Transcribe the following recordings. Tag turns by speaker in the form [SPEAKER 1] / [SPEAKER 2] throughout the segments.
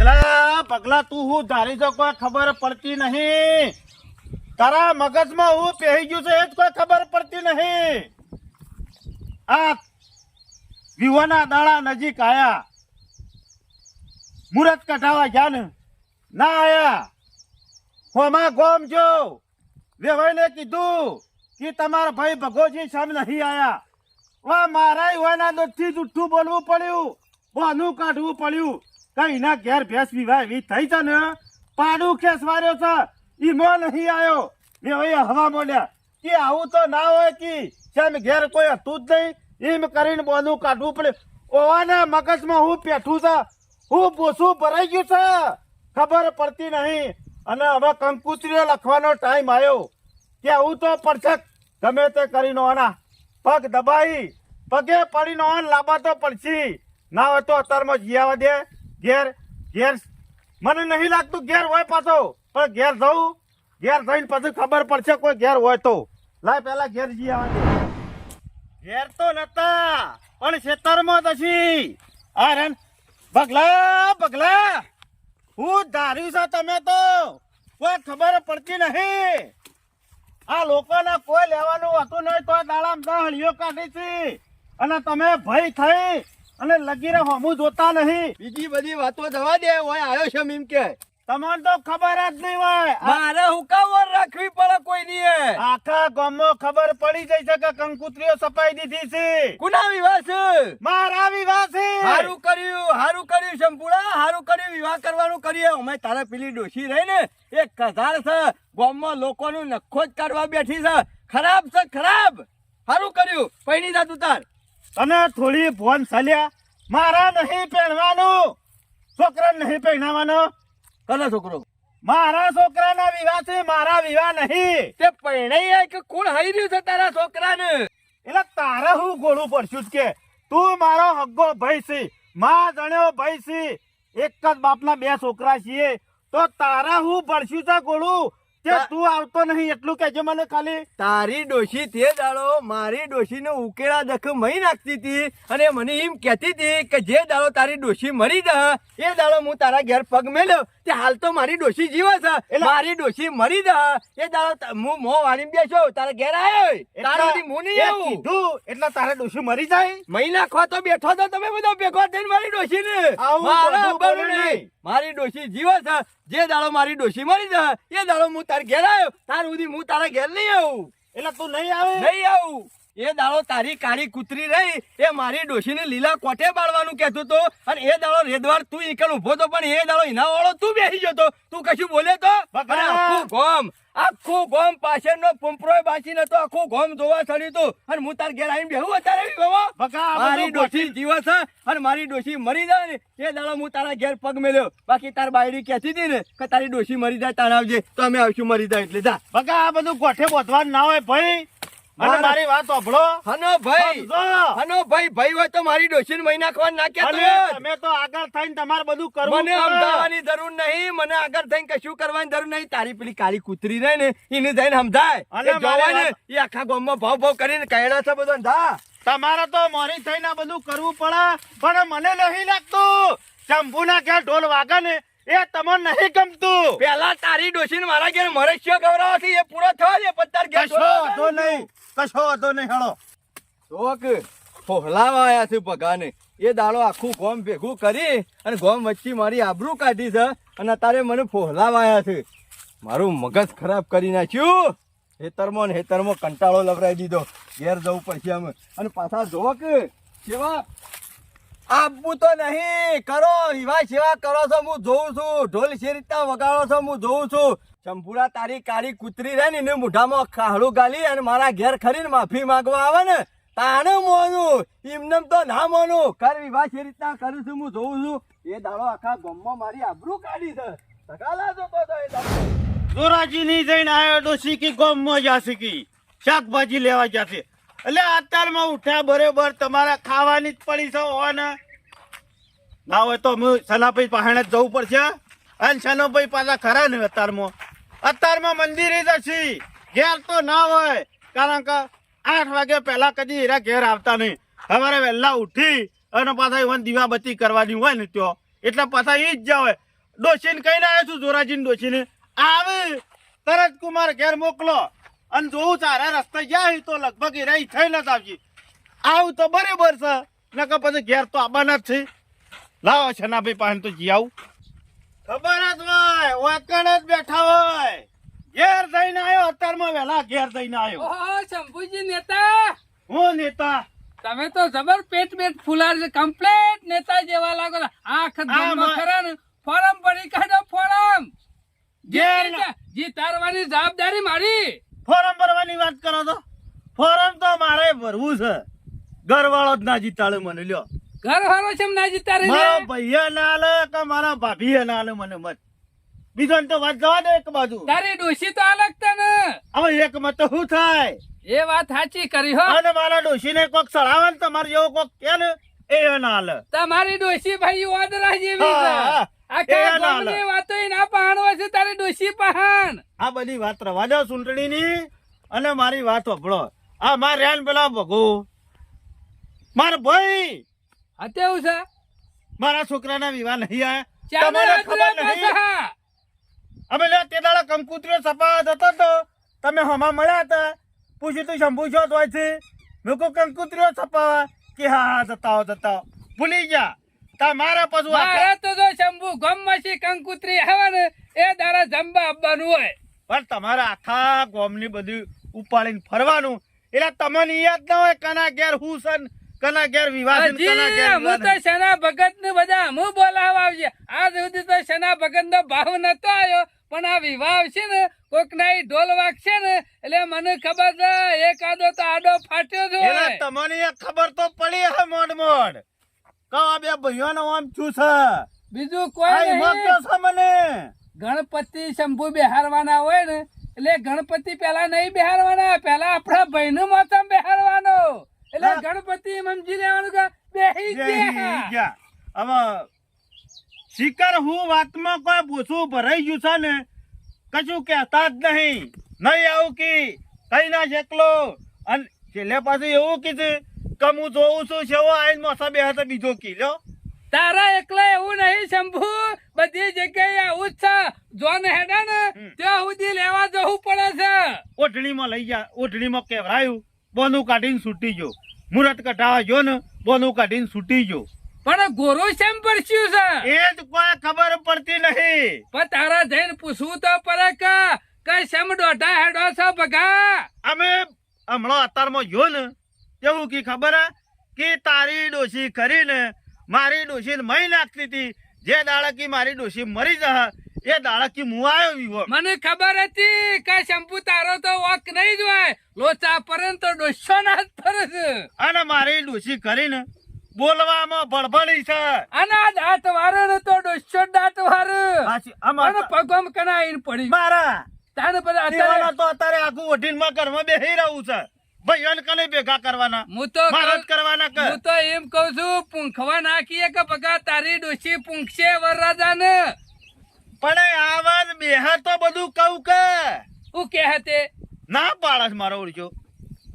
[SPEAKER 1] પગલા પગલા તું હું ધારી કોઈ ખબર પડતી નહીં. તારા મગજમાં હું પહેરી ગયું છે, એ જ કોઈ ખબર પડતી નહીં. આ વિવાના દાડા નજીક આયા. મુરત કઢાવા ગયા ને, ના આયા. હોમાં ગોમ જો. વેવાઈને કીધું કે તમારા ભાઈ ભગોજી સામે નહીં આયા. વા મારા યુવાના દોઢથી જુઠ્ઠું બોલવું પડ્યું. બોનું કાઢવું પડ્યું. ના ઘેર ભેંસ વિવાહ એવી થઈ છે ને? પાડું ખેસવાર્યો છે. ઈ મો નહીં આવ્યો મેં હવે હવા બોલ્યા કે આવું તો ના હોય કે. કેમ ઘેર કોઈ હતું જ નહીં. એમ કરીને બોનું કાઢવું પડે. ઓવાના મગજમાં હું પેઠું છે. હું બોસું ભરાઈ ગયું છે. ખબર પડતી નહીં. અને હવે કંકુતરીઓ લખવાનો ટાઈમ આવ્યો કે આવું તો પડશે. ગમે તે કરીને ઓના. પગ દબાઈ. પગે પડીને ઓન લાંબા તો પડશે. ના હોય તો અત્યારમાં જીયાવા દે. ઘેર ઘેર, મને નહીં લાગતું ઘેર હોય પાછો. પણ ઘેર જવું ઘેર જઈને પછી ખબર પડશે કોઈ ઘેર હોય તો. લાય પેલા ઘેર જઈ દે. ઘેર તો નતા, પણ ખેતરમાં તછી આ રન પગલા પગલા હું ધાર્યું છે તમે તો. કોઈ ખબર પડતી નહીં. આ લોકોને કોઈ લેવાનું હતું નહીં, તો દાડામ દહ હળીઓ કાઢી છે અને તમે ભય થઈ અને લગીરે હમું જોતા નહીં.
[SPEAKER 2] બીજી બધી વાતો જવા દે હોય આવ્યો છે એમ કે.
[SPEAKER 1] તમારે તો ખબર જ નહીં હોય.
[SPEAKER 2] મારે હુકાવર રાખવી પડે કોઈ ની
[SPEAKER 1] આખા ગામો ખબર પડી જાય છે કે કંકુત્રીઓ સપાઈ દીધી છે.
[SPEAKER 2] કુના વિવાહ છે?
[SPEAKER 1] મારા વિવાહ છે.
[SPEAKER 2] હારું કર્યું હારું કર્યું શંપુડા હારું કર્યું વિવાહ કરવાનું કરીએ. અમે તારા પેલી ડોશી રહી ને એ કધાર છે. ગામમાં લોકોનું નખો જ કાઢવા બેઠી છે. ખરાબ છે ખરાબ. હારું કર્યું પૈણી જા તું તાર.
[SPEAKER 1] અને થોડી ફોન ચાલ્યા. મારા નહીં પહેરવાનું છોકરા નહીં પહેરવાનો
[SPEAKER 2] કનો છોકરો?
[SPEAKER 1] મારા છોકરાના વિવાહ છે મારા વિવાહ નહીં.
[SPEAKER 2] તે પહેણાઈ કે કોણ હઈ રહ્યું છે તારા છોકરાને?
[SPEAKER 1] એટલે તારે હું ગોળું પડશું કે. તું મારો હગ્ગો ભાઈ છે માં જણ્યો ભાઈ છે એક જ બાપના બે છોકરા છીએ. તો તારા હું પડશું છે ગોળું?
[SPEAKER 2] તા-
[SPEAKER 1] તું આવતો નહીં એટલું કહેજો મને ખાલી.
[SPEAKER 2] તારી ડોશી તે દાડો મારી ડોશીને ઉકેલા દખ મહી નાખતી હતી અને મને એમ કહેતી હતી કે જે દાડો તારી ડોશી મરી જા એ દાડો હું તારા ઘેર પગ મેલ્યો તે હાલ તો મારી ડોશી જીવે છે.
[SPEAKER 1] એટલે-
[SPEAKER 2] મારી ડોશી મરી જા એ દાડો હું મો વાળીને બેસો તારા ઘેર આવ્યો તારા સુધી હું નહીં આવું.
[SPEAKER 1] કીધું એટલે તારા ડોશી મરી જાય?
[SPEAKER 2] મહી નાખવા તો બેઠો તો તમે બધા ભેગો થઈને મારી
[SPEAKER 1] આવું
[SPEAKER 2] અબ્બાનું
[SPEAKER 1] બોલો
[SPEAKER 2] નહીં
[SPEAKER 1] નહીં.
[SPEAKER 2] મારી ડોશી જીવે છે. જે દાડો મારી ડોશી મરી જાય એ દાડો હું તારા ઘેર આવ્યો. તાર સુધી હું તારા ઘેર નહીં આવું.
[SPEAKER 1] એટલે તું નહીં આવે?
[SPEAKER 2] નહીં આવું. એ દાડો તારી કાળી કૂતરી રહી એ મારી ડોશીને લીલા કોઠે બાળવાનું કહેતો તો. અને એ દાડો રેદવાર તું ઈકલ ઊભો તો પણ એ દાડો એના વાળો તું બેસી જતો તું. કશું બોલે તો. આખું ગોમ. આખું ગોમ પાછળનો પુંપરોય બાસી નતો આખું ગોમ જોવા ચડ્યું તું. અને હું તાર ઘેર આવીને બેહું અત્યારે?
[SPEAKER 1] બકા,
[SPEAKER 2] મારી ડોશી જીવે છે અને મારી ડોશી મરી જાય ને એ દાડો હું તારા ઘેર પગ મેલ્યો. બાકી તાર બાયડી કહેતી હતી ને કે તારી ડોશી મરી જાય તાણ આવજે. તો અમે આવશું મરી જાય એટલે. જા.
[SPEAKER 1] બકા આ બધું કોઠે બોધવાનું ના હોય ભાઈ. અને
[SPEAKER 2] મારી
[SPEAKER 1] વાત સાંભળો.
[SPEAKER 2] હનો ભાઈ હનો ભાઈ ભાઈ હોય તો મારી ડોશીને મહી નાખવા ના કહેતો
[SPEAKER 1] તમે. તો આગળ થઈને તમારે બધું કરવું
[SPEAKER 2] મને સમજાવવાની જરૂર નહીં મને આગળ થઈને કશું કરવાની જરૂર નહીં. તારી પેલી કાળી કૂતરી રહે ને એને જઈને સમજાય.
[SPEAKER 1] અને
[SPEAKER 2] જોવાય ને એ આખા ગામમાં ભાવ ભાવ કરીને કહેડા છે બધો ધા
[SPEAKER 1] તમારે તો મોરી થઈને બધું કરવું પડે પણ મને નહીં લાગતું શંભુના ક્યાં ઢોલ વાગે ને એ તમને નહીં ગમતું.
[SPEAKER 2] પેલા તારી ડોશીને મારા ઘેર મરસ્યો ગવરાવો છે એ પૂરો થયો છે પણ તાર ઘેર
[SPEAKER 1] કશો વાંધો નહીં કશો વાંધો નહીં હળો.
[SPEAKER 2] શોક ફોહલાવા આવ્યા છે પગાને એ દાડો આખું ગોમ ભેગું કરી અને ગોમ વચ્ચે મારી આબરૂ કાઢી છે અને તારે મને ફોહલાવા આવ્યા છે. મારું મગજ ખરાબ કરી નાખ્યું. હેતરમાં ને હેતરમાં કંટાળો લવરાઈ દીધો. ઘેર જવું પડશે અમે અને પાછા જોવો કે સેવા આપવું તો નહીં, કરો, વિવાહ સેવા કરો છો, હું જોઉં છું. ઢોલ છે રીતના વગાડો છો, હું જોઉં છું. ચંપુડા તારી કાળી કૂતરી રહે ને, એને મોઢામાં ખાડું ગાલી અને મારા ઘેર ખરીને માફી માંગવા આવે ને તાને મોનું. એમનેમ તો ના મોનું. કર વિવાહ છે રીતના કરું છું, હું જોઉં છું. એ દાડો આખા ગમમાં મારી આબરૂ કાઢી છે. સગાલા જોતો તો એ દાડો.
[SPEAKER 1] જોરાજી ની જઈને આવ્યો તો શીખી ગમમાં જા શીખી. શાકભાજી લેવા જાશે. એટલે અત્યારમાં ઉઠ્યા બરોબર, તમારે ખાવાની જ પડી છે હોવાને ના. હોય તો હું સલાભાઈ પહાણે જ જવું પડશે અને સનોભાઈ પાછા ખરા ને અત્યારમાં. અત્યારમાં મંદિરે જશી ઘેર તો ના હોય, કારણ કે આઠ વાગે પહેલા કદી એરા ઘેર આવતા નહીં. સવારે વહેલા ઉઠી અને પાછા એવા દીવાબત્તી કરવાની હોય ને ત્યાં. એટલે પાછા એ જ જાવ ડોશીને કહીને આવ્યો છું, જોરાજીને ડોશીને. આવે તરત કુમાર ઘેર મોકલો. અને જોઉં તારા રસ્તે જાય તો લગભગ એ રહી થઈ નથી આવજી. આવું તો બરાબર છે. નકર પછી ઘેર તો આવવાના જ છે. લાવો છે ના ભાઈ પાસે તો જી આવું. ખબર જ હોય વાકણ જ બેઠા હોય. ઘેર જઈને આવ્યો અત્યારમાં વહેલા ઘેર જઈને આવ્યો.
[SPEAKER 3] ઓહો શંભુજી નેતા.
[SPEAKER 1] હું નેતા?
[SPEAKER 3] તમે તો જબર પેટ પેટ ફુલાર છે. કમ્પ્લેટ નેતા જેવા લાગો આખ ધ્યાનમાં ખરા ને. ફોરમ પડી કાઢો ફોરમ.
[SPEAKER 1] જે
[SPEAKER 3] જી જી તારવાની જવાબદારી મારી.
[SPEAKER 1] ફોરમ ભરવાની વાત કરો તો? ફોરમ તો મારે ભરવું છે. ઘરવાળો જ ના જીતાડે મને લ્યો.
[SPEAKER 3] ઘરવાળો છે ના જીતાડે
[SPEAKER 1] મારા ભાઈએ ના આલે કે મારા ભાભી ના આલે મને મત? બીજો તો વાત જવા દે એક બાજુ.
[SPEAKER 3] તારી ડોશી તો અલગ તને
[SPEAKER 1] હવે એક મત તો શું થાય?
[SPEAKER 3] એ વાત સાચી કરી હો.
[SPEAKER 1] અને મારા ડોશીને કોક સળાવે ને તમારે જેવો કોક કે ને એ ના આલે
[SPEAKER 3] તમારી ડોશી ભાઈ ઓદરા જેવી છે
[SPEAKER 1] ના
[SPEAKER 3] ના.
[SPEAKER 1] આ બધી વાત રવા દો ચૂંટણીની અને મારી વાત વપડો આ માર રેન પેલા ભગો. માર ભાઈ.
[SPEAKER 3] અત્યારે છે?
[SPEAKER 1] મારા છોકરાના વિવાહ નહીં આયા. તમને ખબર નહીં? અમે લે તે દાડા કંકુત્રીઓ સપા જતો તો તમે હમા મળ્યા હતા. પૂછ્યું તું શંભુ છો તો છે મેં કહું કંકુત્રીઓ છપાવા કે હા હા જતા હો જતા ભૂલી ગયા. તમારા પશુ
[SPEAKER 3] મારે તો જો શંભુ ગમમાંથી કંકુત્રી આવે ને એ દારા જંબા આપવાનું હોય.
[SPEAKER 1] પણ તમારા આખા ગોમની બધું ઉપાડીને ફરવાનું એટલે તમને યાદ ના હોય કના ઘેર હું છે કના ઘેર વિવાહ કના ઘેર
[SPEAKER 3] હું તો. શના ભગત ને બધા હું બોલાવા આવજે આ સુધી તો શના ભગત નો ભાવ નતો આવ્યો પણ આ વિવાહ આવશે ને કોક ના ઢોલ વાગશે ને એટલે મને ખબર છે એક આડો તો આડો ફાટ્યો છે
[SPEAKER 1] તમને ખબર તો પડી હે મોડ મોડ આ બે ભાઈઓનો આમ શું છે?
[SPEAKER 3] બીજું કોઈ નહીં.
[SPEAKER 1] છે મને?
[SPEAKER 3] ગણપતિ શંભુ બેહારવાના હોય ને એટલે ગણપતિ પેલા નહીં બેહારવાના પેલા આપણા ભાઈનું મોતમ બેહારવાનો. એટલે ગણપતિ મમજી લેવાનું કે બેહી ગયા.
[SPEAKER 1] હવે શિકર હું વાતમાં કોઈ પૂછું ભરાઈ ગયું છે ને કશું કહેતા જ નહીં. નહીં આવું કી. કઈ ના જેકલો અને છેલ્લે પાછું એવું કીધું કે હું જોઉં છું સેવો આઈને મોસા બે હાથે બીજો કીલ્યો
[SPEAKER 3] તારા એકલા એવું નહીં શંભુ. બધી જગ્યાએ આવું જ છે. જોન હેડા ને ત્યાં સુધી લેવા જવું પડે છે.
[SPEAKER 1] ઓઢણીમાં લઈ ગયા ઓઢણીમાં કેવરાયું. બોનું કાઢીને છૂટી ગયો. મુરત કઢાવા ગયો ને બોનું કાઢીને છૂટી ગયો.
[SPEAKER 3] પણ ગોરો શેમ પરસ્યું છે?
[SPEAKER 1] એ જ કોઈ ખબર પડતી નહીં.
[SPEAKER 3] પણ તારા જઈને પૂછવું તો પડે કે કઈ શેમ દોઢા હેડો છો બગા
[SPEAKER 1] અમે હમણાં અત્યારમાં જો ને કેવું કી ખબર કે તારી ડોશી કરીને મારી ડોશી મહી નાખતી હતી. જે દાડકી મારી ડોશી મરી જશે એ દાડકી હું આવ્યો વિવો
[SPEAKER 3] મને ખબર હતી કે શેમ્પુ તારો તો વોક નહીં જ હોય. લોચા પરન તો ડોસો ના જ
[SPEAKER 1] અને મારી ડોશી કરીને બોલવામાં ભડભડી છે.
[SPEAKER 3] અને આ દાંત વારે ને તો ડોસો દાંત વારે. અને પગમ કનાઈને પડી.
[SPEAKER 1] મારા!
[SPEAKER 3] તાને બધા
[SPEAKER 1] તો અત્યારે આખું ઓઢીનમાં ઘરમાં બેહી રહ્યું છે. કને ભેગા કરવાના.
[SPEAKER 3] હું તો
[SPEAKER 1] મારા કરવાના કે?
[SPEAKER 3] હું તો એમ કઉ છું પૂંખવા નાખીએ કે બગા તારી ડોશી પૂંખશે વરરાજા
[SPEAKER 1] પણ આવાજ બેહા તો બધું કહું કે?
[SPEAKER 3] હું કે તે
[SPEAKER 1] ના પાડસ મારો ઉડજો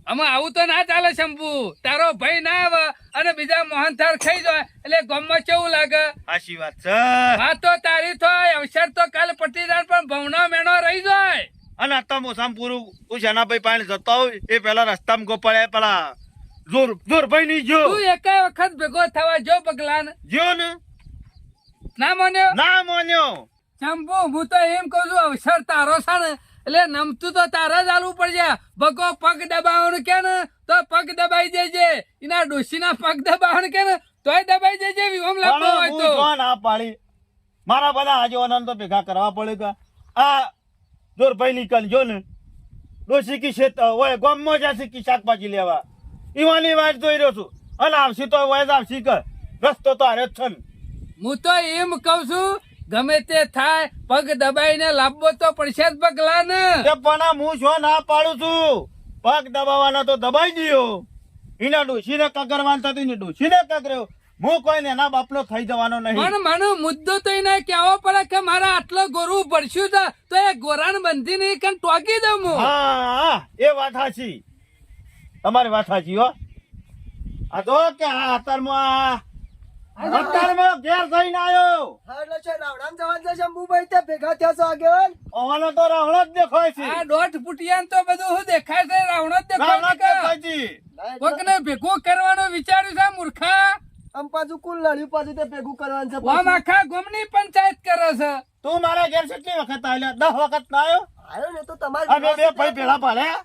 [SPEAKER 3] આમાં આવું તો ના ચાલે શંભુ. તારો ભાઈ ના આવે અને બીજા મોહનથાળ ખાઈ જાય એટલે ગામમાં કેવું લાગે?
[SPEAKER 1] આશી વાત છે.
[SPEAKER 3] હા તો તારી થાય અવસર તો કાલ પટી જાય પણ ભવનો મેણો રહી જાય.
[SPEAKER 1] અને અત્યારે મોસામ પૂરું હું શાનાભાઈ પાસે જતો હોય એ પેલા રસ્તામાં ગોપાળ્યા પેલા જોર જોરભાઈ ની જો
[SPEAKER 3] તું એકાય વખત ભેગો થવા જો પગલાન?
[SPEAKER 1] જો ને.
[SPEAKER 3] ના માન્યો?
[SPEAKER 1] ના માન્યો.
[SPEAKER 3] ચંપુ હું તો એમ કઉ છું અવસર તારો છે ને એટલે નમતું તો તારે જ આલવું પડશે. ભગો પગ દબાવવાનું કે ને તો પગ દબાઈ દેજે એના ડોશીના પગ દબાવવાનું કે ને તોય દબાઈ દેજે વિહોમ લાગવો હોય તો.
[SPEAKER 1] ના પાડી. મારા બધા આજે તો ભેગા કરવા પડે કે. આ જોરભાઈ નીકળ જો ને. ડોસી કી શેત ઓય ગામમાં જાસી કી શાકભાજી લેવા. ઈવાની વાત જોઈ રહ્યો છું. અને આવશી તો વય આવશી કે રસ્તો તો હારે જ છે
[SPEAKER 3] હું તો એમ કઉ છું ગમે તે થાય પગ દબાઈને લાંબો તો પડશે જ પગલા ને
[SPEAKER 1] પણ હું છો ના પાડું છું. પગ દબાવાના તો દબાઈ ગયો. એના ડોશીને કગરવાન થતી ને ડોશીને કગર્યો. હું કોઈ એના બાપનો થઈ જવાનો નહીં.
[SPEAKER 3] પણ મને મુદ્દો તો એને કહેવો પડે કે મારા આટલો ગોરું પડશું છે તો એ ગોરાન બંધી નહીં કે ટોકી દઉં હું.
[SPEAKER 1] હા હા, એ વાત સાચી તમારી વાત સાચી હો. આ તો કે આ અત્યારમાં અત્યારમાં ઘેર જઈને આવ્યો
[SPEAKER 4] એટલે છે રાવણામ જવાન છે શંભુભાઈ તે ભેગા થયા છો આગેવાન?
[SPEAKER 1] ઓવાનો તો રાવણો જ દેખાય છે.
[SPEAKER 3] આ દોઢ ફૂટિયાન તો બધું શું દેખાય છે? રાવણો જ
[SPEAKER 1] રાવણો
[SPEAKER 3] દેખાય છે. કોકને ભેગું કરવાનું વિચાર્યું છે મૂર્ખા?
[SPEAKER 4] આમ પાછું કુલ લડ્યું પાછું તે ભેગું કરવાનું છે
[SPEAKER 3] આમ. આખા ગામની પંચાયત કરે છે.
[SPEAKER 1] તું મારા ઘેર કેટલી વખત આવ્યો? દસ વખત ના આવ્યો?
[SPEAKER 4] આવ્યો ને તો તમારે
[SPEAKER 1] અમે બે ભાઈ ભેળા પાડ્યા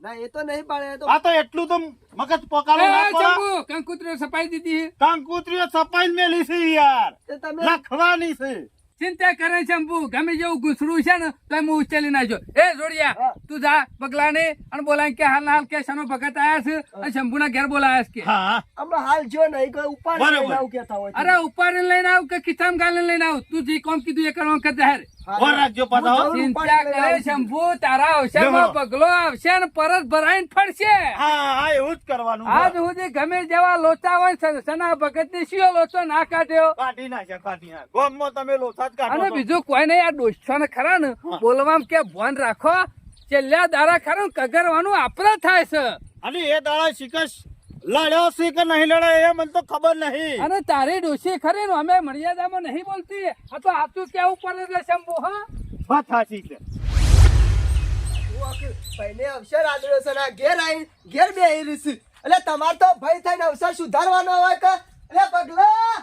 [SPEAKER 4] ના એ તો નહીં પાડે એ તો
[SPEAKER 1] આ તો એટલું તો મગજ પોકારો ના
[SPEAKER 3] એ,
[SPEAKER 1] પડે
[SPEAKER 3] ચંપુ, સપાઈ દીધી
[SPEAKER 1] કંકુતરીઓ સપાઈ મેલી છે યાર. લખવાની છે.
[SPEAKER 3] ચિંતા કરે શંભુ ગમે જેવું ઘૂસડું છે ને તો હું ઉચેલી નાખજો. એ જોડિયા. તું જા બગલાને અને બોલાય કે હાલ હાલ કે શાનો ભગત આયા છે અને શંભુના ઘેર બોલાયા છે કે.
[SPEAKER 1] હા.
[SPEAKER 4] હમણાં હાલ જો નહીં કોઈ ઉપાડ. લઈને આવું કહેતા હોય
[SPEAKER 3] અરે ઉપાડીને લઈને આવ કે ખિસ્સામાં ગાલીને લઈને આવ. તું જે કોમ કીધું એ કરવા કે જાહેર
[SPEAKER 1] ઓર રાખજો પાછા હો.
[SPEAKER 4] હું
[SPEAKER 3] ચિંતા કરે શંભુ તારા અવસરમાં
[SPEAKER 1] જો.
[SPEAKER 3] આવશે ને પરત ભરાઈને ફરશે.
[SPEAKER 1] હા હા એવું જ કરવાનું
[SPEAKER 3] આજ સુધી ગમે જેવા લોચા હોય સના ભગતની શિયો લોચો ના કાઢ્યો.
[SPEAKER 1] કાઢી નાખ્યા કાઢી નાખ્યા. તમે લોસા જ કાઢો
[SPEAKER 3] અને બીજું કોઈ નહીં આ ડોસો ને ખરા ને બોલવામાં કે ભોન રાખો. છેલ્લા દારા ખરા ને કગરવાનું આપડે થાય છે.
[SPEAKER 1] અને એ દાડા શિકસ લડ્યો છે કે નહીં લડ્યો એ મને તો ખબર નહીં.
[SPEAKER 3] અને તારી ડોશી ખરી નો અમે મર્યાદામાં નહીં બોલતી. આ તો હાથું કેવું પડે છે શંભુ હા?
[SPEAKER 1] વાત સાચી છે.
[SPEAKER 4] હું ભાઈને અવસર આદર્યો છે ને ઘેર આવી ઘેર બેહી રહી છે. એટલે તમારે તો ભય થઈને અવસર સુધારવાનો હોય કે? એટલે બગલા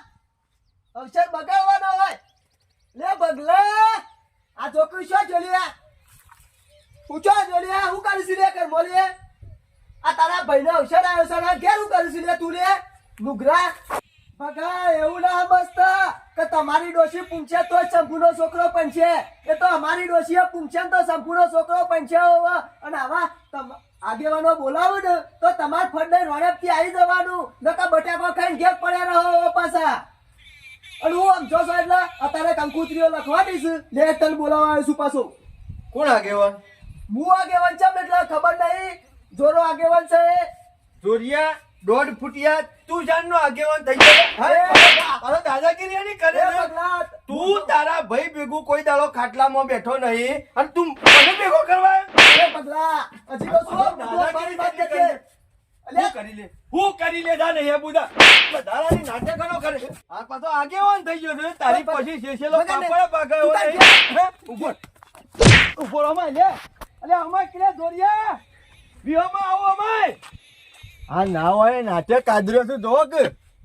[SPEAKER 4] અવસર બગાડવાનો હોય. લે બગલા આ છોકરી શું જોલી પૂછો જોલી હું કરીશ લે કર મોલીએ? આ તારા ભાઈનો અવસર આવ્યો છે ને ઘેર હું કરીશ તું લે. નુગરા બગા એવું ના મસ્ત. કે તમારી ડોશી પૂંછે તો શંભુનો છોકરો પણ છે એ તો અમારી ડોશીએ પૂંછે તો શંભુનો છોકરો પણ છે અને આવા આગેવાનો બોલાવો ને તો તમાર ફંડે રોડેપથી આવી જવાનું. નકા બટાકો ખાઈને ઘેર પડ્યા રહો પાછા. અને હું આમ જોશો એટલે અત્યારે કંકુત્રીઓ લખવા દઈશ લે તને બોલાવવા આવીશું પાછું.
[SPEAKER 2] કોણ આગેવાન?
[SPEAKER 4] હું આગેવાન છે એટલે ખબર જોરો આગેવાન છે
[SPEAKER 2] જોરિયા દોઢ ફૂટિયા તું જાનનો આગેવાન થઈ ગયો દાદાગીરી એની કરે તું તારા ભાઈ ભેગું કોઈ દાડો ખાટલામાં બેઠો નહીં અને તું મને ભેગો કરવા?
[SPEAKER 4] પગલા, હજી તો શું?
[SPEAKER 2] દાદાગીરી
[SPEAKER 4] વાત
[SPEAKER 2] કરી હું કરી લે હું કરી લે જા નહીં બુધા વધારાની નાટકનો કરે આ પાછો આગેવાન થઈ ગયો છે તારી પછી
[SPEAKER 4] મગનને.
[SPEAKER 2] પાપડ નહીં ઊભો ઊભો અમાય લે અલે અમાય કે દોરિયા વિહોમાં ના હોય નાટક કાદર્યો છે જો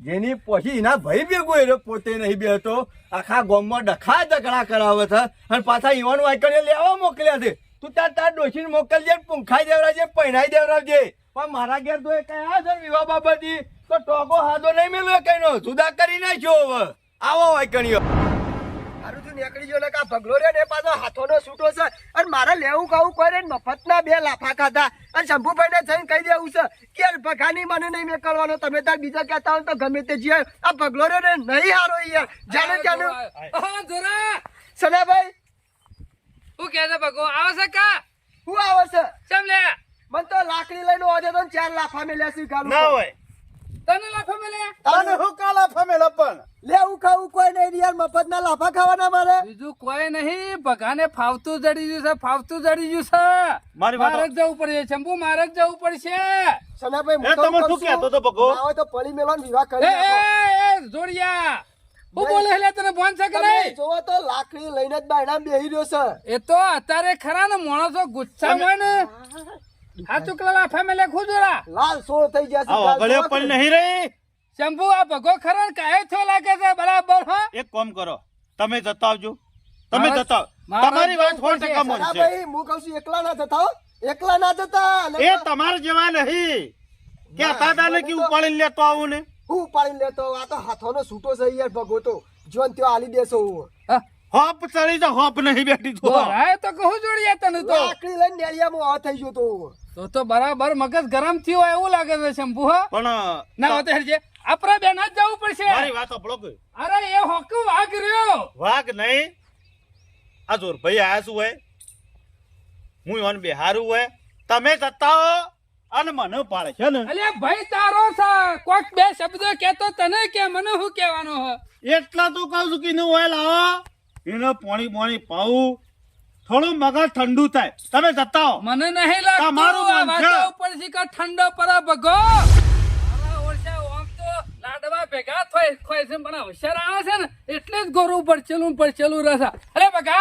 [SPEAKER 2] જેની પછી એના ભાઈ ભેગો એ પોતે નહીં બેહતો. આખા ગામમાં ડખા ઝઘડા કરાવે છે. અને પાછા ઈવાનું આઈકણે લેવા મોકલ્યા છે. તું તાર તાર ડોશીને મોકલજે ને પૂંખાઈ દેવડાવજે પહેણાઈ દેવડાવજે. પણ મારા ઘેર તો એ કયા છે વિવાહ બાબતી તો ટોકો હાથો નહીં મેળવ્યો કઈનો? જુદા કરી નાખ્યો હવે. આવો આઈકણીઓ
[SPEAKER 4] મારું તું નીકળી ગયો ને આ ભગલો રહ્યો ને પાછો હાથોનો છૂટો છે. અને મારે લેવું ખાવું કોઈ રે મફતના બે લાફા ખાધા. અને શંભુભાઈને જઈને કહી દેવું છે કે ભગાની મને નહીં મેં કરવાનો તમે તાર બીજા કહેતા હોય તો ગમે તે જીએ. આ ભગલો ને નહીં હારો યાર. જાણે
[SPEAKER 3] જોરા.
[SPEAKER 4] સનાભાઈ?
[SPEAKER 3] શું કહે છે ભગો આવે છે કા?
[SPEAKER 4] હું આવે છે?
[SPEAKER 3] ચમ લે.
[SPEAKER 4] મને તો લાકડી લઈને ઓજે તો ચાર લાફા મેલ્યા ગાલું
[SPEAKER 1] ના હોય.
[SPEAKER 3] તને લાફો મેલે?
[SPEAKER 1] તને હું કાલા ફમેલો પણ?
[SPEAKER 4] લેવું ખાવું કોઈ નહીં યાર મફતના લાફા ખાવાના મારે.
[SPEAKER 3] બીજું કોઈ નહીં ભગાને ફાવતું જડી ગયું છે ફાવતું જડી ગયું છે.
[SPEAKER 1] મારી
[SPEAKER 3] મારે જ જવું પડશે શંભુ મારે જ જવું પડશે.
[SPEAKER 4] સનાભાઈ
[SPEAKER 1] એ તમે શું કહેતો તો ભગો?
[SPEAKER 4] આવો તો પડી મેલો વિવાહ કરી
[SPEAKER 3] એ એ જોડિયા હું બોલે એટલે તને ફોન છે કે નહીં?
[SPEAKER 4] જોવો તો લાકડી લઈને જ બાયણામાં બેહી રહ્યો છે.
[SPEAKER 3] એ તો અત્યારે ખરા ને માણસો ગુસ્સા હોય ને. આ ચુકલા લાફા મેલે ખુજોરા
[SPEAKER 4] લાલ સોળ થઈ જશે
[SPEAKER 1] આ ઓગળ્યો પણ નહીં રહી?
[SPEAKER 3] શંભુ આ ભગો ખરા ને કાયો થયો લાગે છે? બરાબર હા?
[SPEAKER 1] એક કામ કરો તમે જતા આવજો તમે જતા તમારી વાત
[SPEAKER 3] હોય
[SPEAKER 1] તો
[SPEAKER 4] કામ.
[SPEAKER 1] છે
[SPEAKER 4] ભાઈ હું કહું છું એકલા ના જતા એકલા ના જતા
[SPEAKER 1] એ તમારે જેવા નહીં. કે તાને કે ઉપાડી લેતો આવું ને?
[SPEAKER 4] હું ઉપાડી લેતો આ તો હાથોનો છૂટો છે યાર ભગો તો. જોન ત્યાં આલી દેશો હું.
[SPEAKER 1] હોપ ચડી તો હોપ નહીં બેઠી તો.
[SPEAKER 3] તો કહું જોડિયા તને તો.
[SPEAKER 4] આકડી લઈને નેળિયામાં આ થઈ ગયો તો.
[SPEAKER 3] તો તો બરાબર મગજ ગરમ થયું એવું લાગે છે શંભુ હા.
[SPEAKER 1] પણ
[SPEAKER 3] ના હોતે હરજે આપણા બેન જ જવું પડશે.
[SPEAKER 1] મારી વાત સાંભળો કે.
[SPEAKER 3] અરે એ હોકુ વાગ રહ્યો.
[SPEAKER 1] વાઘ નહીં. આ જોર ભાઈ આયા શું હોય? હું અન બે હારું હોય. તમે જતા હો અને મને પાડે છે ને.
[SPEAKER 3] અલે ભાઈ તારો છે કોક બે શબ્દો કેતો તને કે મને શું કહેવાનો હ?
[SPEAKER 1] એટલા તો કહું છું કે ન હોય આવો એને પાણી પાણી પાવું થોડું મગજ ઠંડુ થાય. તમે જતા હો.
[SPEAKER 3] મને નહીં લાગતું.
[SPEAKER 1] તમારું મન છે.
[SPEAKER 3] ઉપરથી કે ઠંડો પર ભગો. ઓમ તો લાડવા ભેગા થાય ખોય છે પણ અવસર આવે છે ને એટલે જ ગોરું પડચેલું પડચેલું રહેશે અરે બગા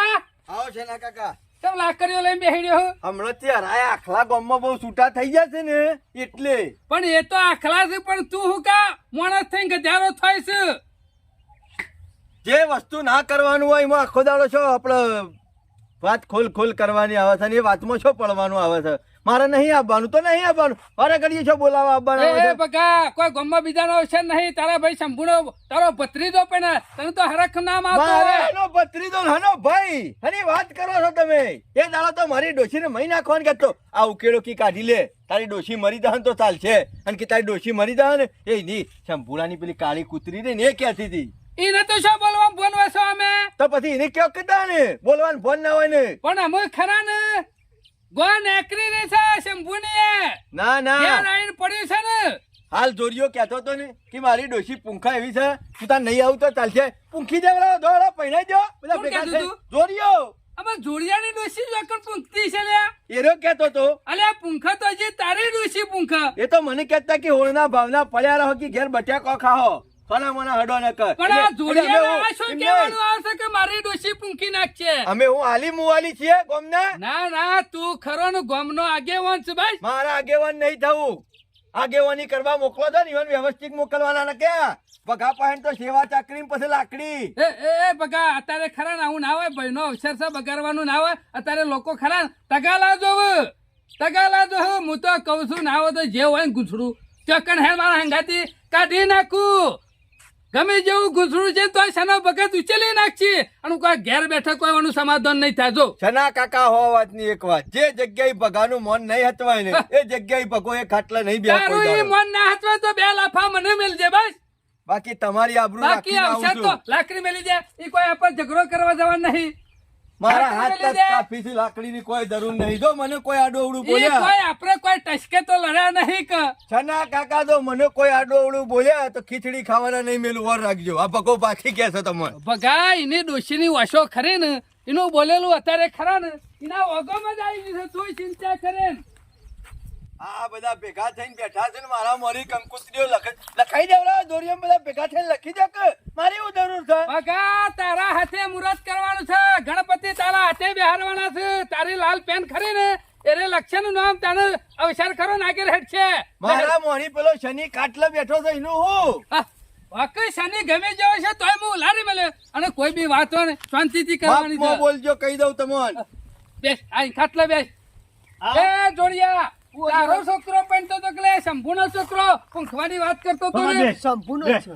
[SPEAKER 2] આવો છે ના કાકા.
[SPEAKER 3] કેમ લાકડીઓ લઈને બેહી રહ્યો
[SPEAKER 2] હમણાં થી હરાયા આખલા ગામમાં બહુ છૂટા થઈ ગયા છે ને એટલે.
[SPEAKER 3] પણ એ તો આખલા છે પણ તું હું કા? માણસ થઈને ગધારો થાય છે.
[SPEAKER 2] જે વસ્તુ ના કરવાનું હોય એમાં આખો દાડો છો આપણે વાત ખોલ ખોલ કરવાની આવે છે ને એ વાતમાં છો પડવાનું આવે છે? મારે નહીં આવવાનું તો નહીં આવવાનું. મારે કરીએ છો બોલાવા આવવાનું
[SPEAKER 3] એ
[SPEAKER 2] છે
[SPEAKER 3] બગા કોઈ ગામમાં બીજાનો અવસર નહીં. તારા ભાઈ શંભુનો તારો ભત્રીજો પણ તને તો હરખ નામ આવતો
[SPEAKER 2] એનો ભત્રીજો હનો ભાઈ. હની વાત કરો છો તમે. એ દાડો તો મારી ડોશીને મહી નાખવાનું કહેતો આ ઉકેલો કી કાઢી લે. તારી ડોશી મરી જાહ તો ચાલશે. અને કે તારી ડોશી મરી જાહ ને એ ની શંભુરાની પેલી કાળી કૂતરી ને એ ક્યાંથી હતી.
[SPEAKER 3] ઈને તો શું બોલવા બોલવા છો અમે?
[SPEAKER 2] તો પછી એને કયો કીધા ને? બોલવાનું ફોન ના હોય ને.
[SPEAKER 3] પણ અમે ખરા ને ગો નેકરી રે છે શંભુની
[SPEAKER 2] ના ના.
[SPEAKER 3] ઘેર આવીને પડ્યું છે ને.
[SPEAKER 2] હાલ જોરિયો કહેતો તો ને કે મારી ડોશી પૂંખા એવી છે તું તાર નહીં આવું તો ચાલશે. પૂંખી દેવડાવો દોડો પહેરાઈ દો બધા ભેગા થઈ જોરિયો
[SPEAKER 3] અમે જોડિયાની ડોસી જોકર પૂંખતી છે લે
[SPEAKER 2] એરો કહેતો તો.
[SPEAKER 3] અલ્યા પૂંખા તો જે તારી ડોસી પૂંખા.
[SPEAKER 2] એ તો મને કહેતા કે હોળના ભાવના પડ્યા રહો કે ઘેર બટાકો ખાઓ સોના મોના હડો ન કર.
[SPEAKER 3] પણ આ
[SPEAKER 2] એટલે- એટલે અમે
[SPEAKER 3] જોડિયાને
[SPEAKER 2] હું-
[SPEAKER 3] આ શું કહેવાનું આવશે કે મારી ડોસી પૂંખી નાખશે?
[SPEAKER 2] અમે હું આલી મુવાલી છીએ ગોમના?
[SPEAKER 3] ના ના તું ખરો નો ગામનો આગેવાન છે ભાઈ
[SPEAKER 2] મારા આગેવાન નહીં થવું. આગેવાની કરવા મોકલો છો ને ઈવન વ્યવસ્થિત મોકલવાના ને ક્યાં? પહેન તો સેવા ચાકરી પછી લાકડી.
[SPEAKER 3] એ એ એ બગા અત્યારે ખરા ને આવું ના હોય ભાઈનો અક્ષર છે બગાડવાનું ના હોય. અત્યારે લોકો ખરા ને તગાલા જોવ તગાલા જોવ હું તો કઉ છું ના હોય તો જે હોય ને ગુછડું ચકન હે મારા હંગાથી કાઢી નાખું. ગમે જેવું ગુછડું છે તો સનો બગત ઉચેલી નાખશે. અને કોઈ ઘેર બેઠા કોઈ એનું સમાધાન નહીં થાય. જો.
[SPEAKER 2] સના કાકા હો વાતની એક વાત. જે જગ્યાએ ભગાનું મન નહીં હતવાય ને એ જગ્યાએ ભગો એ ખાટલા નહીં બે
[SPEAKER 3] ઈ મન ના હતવાય તો બે લાફા મને મેલજે બસ.
[SPEAKER 2] બાકી તમારી આબરૂ
[SPEAKER 3] બાકી આવશે તો લાકડી મેલી જાય એ કોઈ આપણ ઝઘડો કરવા જવા નહીં.
[SPEAKER 2] મારા હાથ કાફીથી લાકડીની કોઈ જરૂર નહીં. જો મને કોઈ આડો અવળું બોલ્યા.
[SPEAKER 3] કોઈ આપણે કોઈ ટસકે તો લડ્યા નહીં કે.
[SPEAKER 2] છના કાકા દો મને કોઈ આડો અવળું બોલ્યા તો ખીચડી ખાવાના નહીં મેલું. વર રાખજો. આ ભગો પાછી કે છો તમે
[SPEAKER 3] ભગા એની ડોશીની વાસો ખરી ને. એનું બોલેલું અત્યારે ખરા ને. એના વગોમાં જ આવી છે. તું ચિંતા કરે ને.
[SPEAKER 2] આ બધા ભેગા થઈને બેઠા છે ને મારા મારી કંકુત્રીઓ લખાઈ દેવડા દોરીઓ બધા ભેગા થઈને લખી દે કે. મારી શું જરૂર છે.
[SPEAKER 3] ભગા તારા હાથે મુરત કરવાનું છે. ગણપતિ તારા હાથે બેહારવાના છે. તારી લાલ પેન ખરી ને? એને લક્ષ્યનું નામ તારે અવસર કરો નાગેર હેઠ છે.
[SPEAKER 2] મારા મોરી પેલો શનિ કાટલો બેઠો છે એનું હું?
[SPEAKER 3] વાકઈ શનિ ગમે જેવો છે તોય હું ઉલારી મળે અને કોઈ બી વાત હોય શાંતિથી કરવાની છે.
[SPEAKER 2] બોલજો કહી દઉં તમને.
[SPEAKER 3] બેસ આ ખાટલા બેસ. એ જોડિયા. તારો છોકરો પણ તો તકલે શંભુનો છોકરો. પૂંખવાની વાત કરતો તો ને.
[SPEAKER 4] સંપૂર્ણ છે.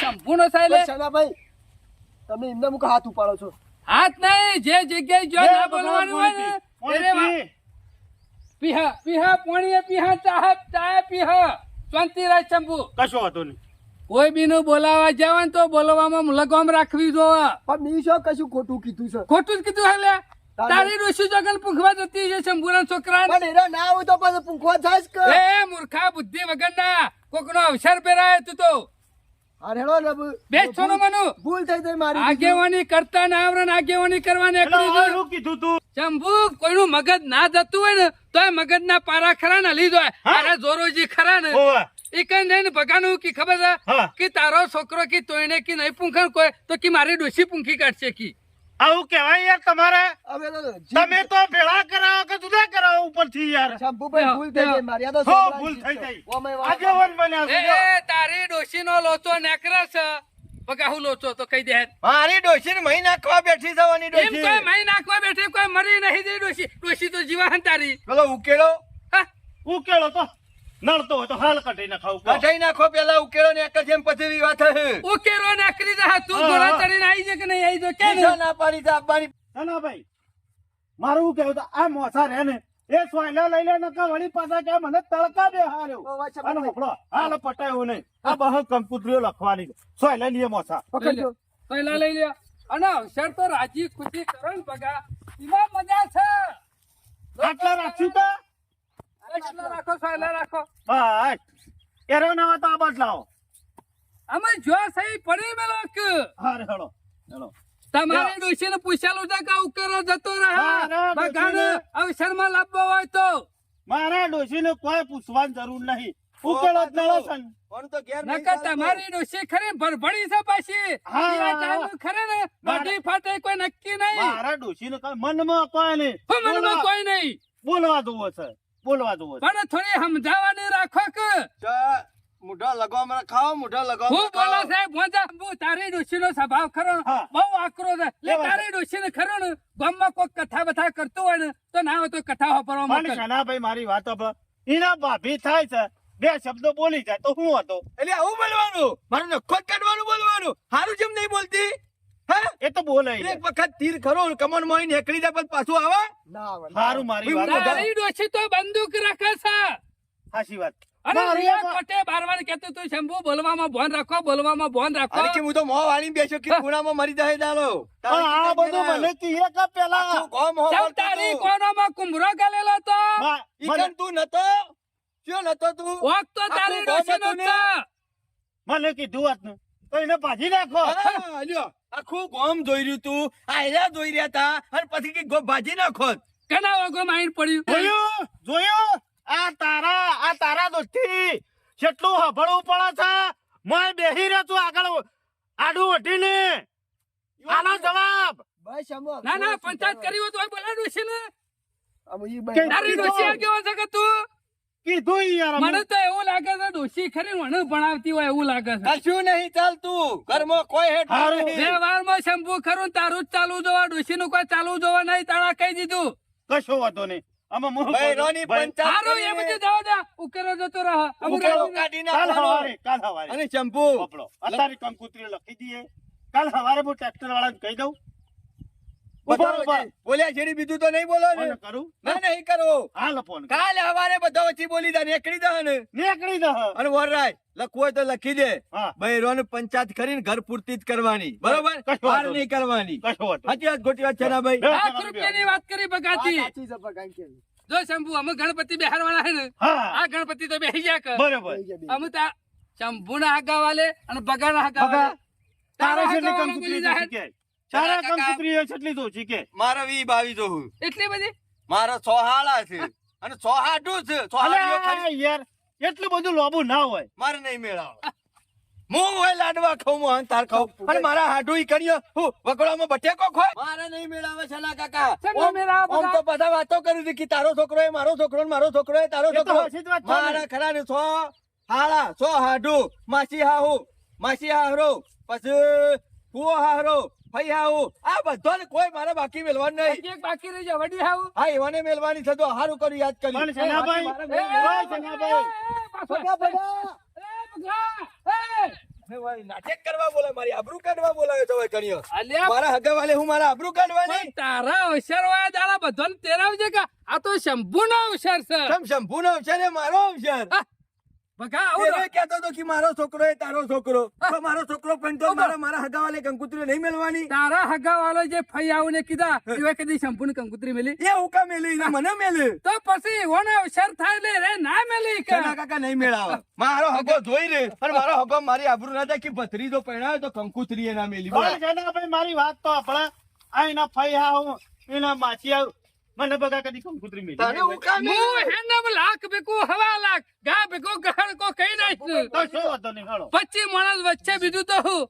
[SPEAKER 3] શંભુનો સાયલે
[SPEAKER 4] બસ તમે એમને મુખ હાથ ઉપાડો છો.
[SPEAKER 3] હાથ નહીં જે જગ્યાએ જો ના બોલવાનું હોય ને એને પીહા પીહા પોણીએ પીહા ચાહ ચાહે પીહા. શાંતિ રાખ શંભુ.
[SPEAKER 1] કશો હતો નહીં.
[SPEAKER 3] કોઈ બી નું બોલાવા જવાનું તો બોલવામાં લગામ રાખવી જોવા.
[SPEAKER 4] પણ મી શું કશું ખોટું કીધું છે?
[SPEAKER 3] ખોટું જ કીધું હાલે તારી ડોશી જગન પૂંખવા જતી છે શંભુરાન છોકરા
[SPEAKER 4] પણ એરા ના હોય તો પછી પૂંખવા થાય કે.
[SPEAKER 3] એ મૂર્ખા બુદ્ધિ વગરના કોકનો અવસર પેરાય તું તો.
[SPEAKER 4] અરે હેડો ને બે
[SPEAKER 3] બેસ છોનો મનુ?
[SPEAKER 4] ભૂલ થઈ જાય મારી
[SPEAKER 3] આગેવાની કરતા ના આવરણ ને આગેવાની કરવાની એકલી જો.
[SPEAKER 1] કીધું તું?
[SPEAKER 3] શંભુ કોઈનું મગજ ના જતું હોય ને તોય મગજના પારા ખરા ને લીધો અરે જોરોજી ખરા ને. એ કઈ નહીં ભગાનું કી ખબર. છે? કે તારો છોકરો કી તોયને કી નહીં પૂંખણ કોઈ તો કી મારી ડોશી પૂંખી કાઢશે કી?
[SPEAKER 1] આવું કહેવાય યાર તમારે? તમે તો ભેળા કરાવો કે જુદા કરાવો ઉપરથી યાર?
[SPEAKER 4] શંભુભાઈ ભૂલ થઈ ગઈ મારી તો
[SPEAKER 1] હો ભૂલ થઈ
[SPEAKER 4] છે.
[SPEAKER 1] ગઈ.
[SPEAKER 4] ઓમે
[SPEAKER 1] આગેવાન બન્યા
[SPEAKER 3] એ
[SPEAKER 1] છે જો.
[SPEAKER 3] એ, તારી ડોશીનો લોચો નેકરે છે. બગાહુ લોચો તો કહી દે.
[SPEAKER 2] મારી ડોશીને મહી નાખવા બેઠી જવાની
[SPEAKER 3] એમ કોઈ મહી નાખવા બેઠી કોઈ મરી નહીં જઈ ડોશી. ડોશી તો જીવાહન તારી.
[SPEAKER 2] પેલો ઉકેલો.
[SPEAKER 3] હા.
[SPEAKER 1] ઉકેલો તો. નડતો હોય તો હાલ કઢી નાખાવ
[SPEAKER 2] કઢાઈ નાખો પેલા ઉકેલો ને એક જેમ પછી વિવાહ થશે
[SPEAKER 3] ઉકેરો કરી દે તું ઘોડા. ચડીને આવી છે કે નહીં આવી જો કે
[SPEAKER 2] ના પાડી દે આપવાની.
[SPEAKER 1] ના ભાઈ. મારું કેવું તો આ મોસા રે ને એ સોયલા લઈ લે નકા વળી પાછા કે મને તડકા બે હાર્યો અને મોકળો હાલ પટાયો નહીં. આ બહુ કંકુતરીઓ લખવાની સોયલા લઈએ મોસા.
[SPEAKER 4] પકડજો.
[SPEAKER 3] પહેલા લઈ લે. અને અવસર તો રાજી ખુશી કરણ ને બગા એમાં મજા છે.
[SPEAKER 1] આટલા રાખ્યું તો
[SPEAKER 3] રાખો પહેલા રાખો.
[SPEAKER 1] બસ. એરો ના તો આ બાજ
[SPEAKER 3] અમે જો સહી પડી મેલો કે
[SPEAKER 1] હા હેડો હેડો.
[SPEAKER 3] તમારી ડોશીને પૂછેલું છે કે ઉકેરો જતો રહે.
[SPEAKER 1] હા, ના,
[SPEAKER 3] બગાને
[SPEAKER 1] ડોશીને-
[SPEAKER 3] અવસરમાં લાવવો હોય તો.
[SPEAKER 1] મારા ડોશીને કોઈ પૂછવાની જરૂર નહીં. ઉકેલો જ નળો છે.
[SPEAKER 2] પણ તો ઘેર
[SPEAKER 3] નકર તમારી ડોશી ખરી ભરભડી છે પાછી.
[SPEAKER 1] હા.
[SPEAKER 3] ખરે ને? બધી ફાટે કોઈ નક્કી નહીં.
[SPEAKER 1] મારા ડોશીને કાંઈ મનમાં કોઈ નહીં.
[SPEAKER 3] મનમાં
[SPEAKER 1] બોલવા-
[SPEAKER 3] કોઈ નહીં?
[SPEAKER 1] બોલવા જોવો છે. બોલવા દો
[SPEAKER 3] પણ થોડી સમજાવવાની રાખો કે.
[SPEAKER 2] ચા, મોઢા લગાવવામાં ખાઓ મોઢા
[SPEAKER 3] હું બોલો સાહેબ મોજા હું તારી ડોશીનો સ્વભાવ ખરો બહુ આકરો છે. લે
[SPEAKER 1] લેવા
[SPEAKER 3] તારી ડોશીને ખરો ને? ગામમાં કોઈ કથા બથા કરતું હોય ને તો ના હોય તો કથા વાપરવા
[SPEAKER 1] માટે મારી વાત. એના ભાભી થાય છે. બે શબ્દો બોલી જાય તો હું હતો?
[SPEAKER 2] એટલે આવું બોલવાનું? મારું નખો કાઢવાનું બોલવાનું? હારું જેમ નહીં બોલતી? હા?
[SPEAKER 1] એ તો બોલે
[SPEAKER 2] એક વખત તીર ખરો કમનમાં નીકળી જાય પછી પાછું આવે?
[SPEAKER 4] ના આવે,
[SPEAKER 1] સારું મારી વાત
[SPEAKER 3] તારી ડોશી તો બંદૂક રાખે છે.
[SPEAKER 1] સાચી વાત.
[SPEAKER 3] અને
[SPEAKER 1] મારી વાત-
[SPEAKER 3] કોટે બારવાન કહેતું તું શંભુ બોલવામાં ભોન રાખો બોલવામાં ભોન રાખો.
[SPEAKER 2] અરે કે હું તો મોં વાળી બેસ્યો કે ખૂણામાં મરી જાય દાલો
[SPEAKER 1] પણ આ બધું મને કીએ કે પેલા?
[SPEAKER 2] કોમ હો
[SPEAKER 3] ચમ તારી કોનામાં કુંભરો ગાલેલો તો?
[SPEAKER 1] મા- મને-
[SPEAKER 2] ઈકન તું નતો? ક્યો નતો તું?
[SPEAKER 3] ઓક તો તારી
[SPEAKER 2] આખું ગામ
[SPEAKER 3] ડોશીનો
[SPEAKER 2] હતું ને.
[SPEAKER 1] તો એને ભાજી નાખો.
[SPEAKER 2] આખું ગોમ જોઈ રહ્યું તું. આ જોઈ રહ્યા તા. અને પછી કે ગો ભાજી નાખો.
[SPEAKER 3] કના વાગો માઈન પડ્યું.
[SPEAKER 1] જોયું? જોયું? આ તારા આ તારા દોસ્તી. કેટલું હભળવું પડે છે મોય બેહી રહ્યો તું આગળ. આડું વટીને આનો જવાબ.
[SPEAKER 4] બસ
[SPEAKER 3] ના ના પંચાયત કરી હોય તો ને.
[SPEAKER 4] અમે ઈ
[SPEAKER 1] કે-
[SPEAKER 4] ભાઈ-
[SPEAKER 3] તારી ડોશી આ કેવો છે કે તું?
[SPEAKER 1] કીધું યાર
[SPEAKER 3] મને તો એવું લાગે છે ડોશી ખરી મને ભણાવતી હોય એવું લાગે છે.
[SPEAKER 2] કશું નહીં ચાલતું. ઘરમાં કોઈ હેઠ
[SPEAKER 3] વ્યવહારમાં શંભુ ખરું તારું જ ચાલુ જોવા ડોશી નું કોઈ ચાલુ જોવા નહીં તારા કહી દીધું.
[SPEAKER 1] કશો નહીં. કાલ
[SPEAKER 2] નાખવાનો.
[SPEAKER 1] હવારે કાલ હવારે.
[SPEAKER 2] અને શેમ્પુ
[SPEAKER 1] અત્યારે કંકુતરી લખી દઈએ. કાલ સવારે હું ટ્રેક્ટર વાળા કહી દઉં.
[SPEAKER 2] બોલ્યા જેડી બીજું તો નહીં બોલો ને.
[SPEAKER 1] કરું?
[SPEAKER 2] ના નહીં કરો.
[SPEAKER 1] હાલ ફોન
[SPEAKER 2] કાલે હવારે બધા વચ્ચે બોલી દે નીકળી દે ને
[SPEAKER 1] નીકળી દે
[SPEAKER 2] અને વરરાય લખવું તો લખી દે.
[SPEAKER 1] હા.
[SPEAKER 2] બૈરોને પંચાયત કરીને ઘર પૂરતી જ કરવાની. બરોબર? બહાર નહીં. કરવાની. સાચી વાત ખોટી વાત છે ના ભાઈ?
[SPEAKER 3] લાખ
[SPEAKER 1] જણા
[SPEAKER 3] રૂપિયાની વાત કરી બગાતી
[SPEAKER 4] છે.
[SPEAKER 3] જો શંભુ અમે ગણપતિ બેહારવાના હે ને આ ગણપતિ તો બેહી ગયા કે
[SPEAKER 1] બરોબર.
[SPEAKER 3] અમે તા શંભુના હાગા વાલે અને બગાના હાગા
[SPEAKER 1] બગા.
[SPEAKER 3] વાલે
[SPEAKER 1] તારા
[SPEAKER 3] તારા હાગા
[SPEAKER 1] કંકુતરી
[SPEAKER 3] વાળા
[SPEAKER 1] તો શીખે તારા
[SPEAKER 2] કાકા.
[SPEAKER 1] કંકુતરી એ જેટલી તો શીખે
[SPEAKER 2] મારા વી બાવી જોવું
[SPEAKER 3] એટલી બધી?
[SPEAKER 2] મારા હાડા છે. અને હાડું છે. સો હાડીઓ ખાલી.
[SPEAKER 1] યાર એટલું બધું લોબુ ના હોય.
[SPEAKER 2] મારે નહીં મેળાવ. હું હોય લાડવા ખાઉં હું તાર ખાઉં. અને મારા હાડું ઈ કર્યો હું વગડામાં બટેકો ખોય. મારે નહીં મેળાવે છલા કાકા. ઓમ- ઓમ તો બધા વાતો કરી હતી કે તારો છોકરો એ મારો છોકરો ને મારો છોકરો એ તારો છોકરો.
[SPEAKER 1] જ છે.
[SPEAKER 2] મારા ખરા ને સો હાળા સો હાડું માસી હાહુ માસી હાહરો. પછી ફુઓ હાહરો. ફઈ આવું આ બધો ને કોઈ મારે બાકી મેળવાનું નહીં.
[SPEAKER 3] એક બાકી રહી જાય વડી આવું
[SPEAKER 2] હા એવાને મેળવાની છે તો હારું કર્યું યાદ કર્યું.
[SPEAKER 3] એ,
[SPEAKER 2] મારે
[SPEAKER 1] ઓય
[SPEAKER 2] મેળવાનું.
[SPEAKER 1] શનાભાઈ
[SPEAKER 4] ભગા, ભગા.
[SPEAKER 2] હે ભાઈ, નાટક કરવા બોલે મારી આબરૂ કાઢવા બોલાવે તો કણીઓ મારા હગા વાલે હું મારા આબરૂ કાઢવાની
[SPEAKER 3] પણ તારા અવસર વાળા દાડા બધાને તેરાવજે કે આ તો શંભુ નો અવસર છે.
[SPEAKER 2] શંભુ નો અવસર એ મારો અવસર.
[SPEAKER 3] હા, બગા આવું
[SPEAKER 2] એને કહેતો હતો કે મારો છોકરો એ તારો છોકરો. તો મારો છોકરો પણ તો મારા મારા હગા વાલે નહીં મેળવાની
[SPEAKER 3] તારા હગા જે ફઈ ને કીધા એવા કદી શંભુ ને મેલી.
[SPEAKER 2] એ હું મેલી? ને મને મેલી?
[SPEAKER 3] તો પછી એવોને અવસર થાય લે રે ના મેલી કે?
[SPEAKER 2] કાકા નહીં મેળાવે. મારો હગો જોઈ રે અને મારો હગો મારી આબરૂ ના થાય કે ભત્રીજો પરણાયો તો કંકુતરી એ ના મેલી બોલો.
[SPEAKER 1] મારી વાત તો આપણા આ એના ફૈયા એના માછી હાવ મને બગા કદી કંકુતરી મિલી.
[SPEAKER 2] તને હું કા
[SPEAKER 3] હું હેનમ લાખ ભેગું હવા લાખ ગા ભેગું ગહણ કો કઈ નાખ
[SPEAKER 1] તો. શું વાંધો નહીં હાલો.
[SPEAKER 3] પચી માણસ વચ્ચે બીજું તો હું.